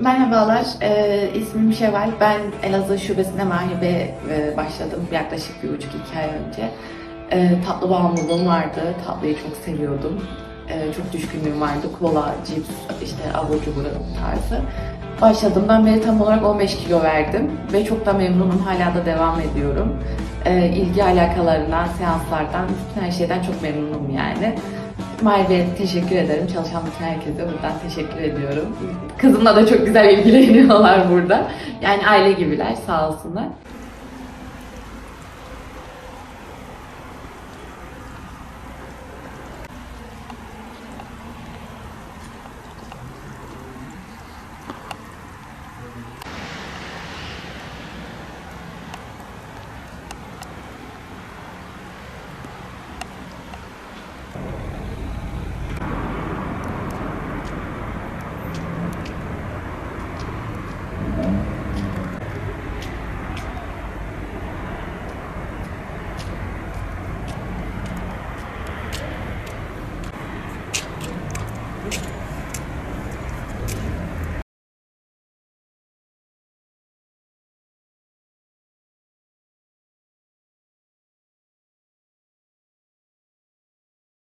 Merhabalar, e, ismim Şevval. Ben Elazığ Şubesi'nde Mahir'e e, başladım yaklaşık bir buçuk iki ay önce. E, tatlı bağımlılığım vardı, tatlıyı çok seviyordum. E, çok düşkünlüğüm vardı, kola, cips, işte abur cubur tarzı. Başladığımdan beri tam olarak 15 kilo verdim ve çok da memnunum, hala da devam ediyorum. E, ilgi alakalarından, seanslardan, bütün her şeyden çok memnunum yani. Bey'e teşekkür ederim. Çalışan bütün herkese buradan teşekkür ediyorum. Kızımla da çok güzel ilgileniyorlar burada. Yani aile gibiler sağ olsunlar.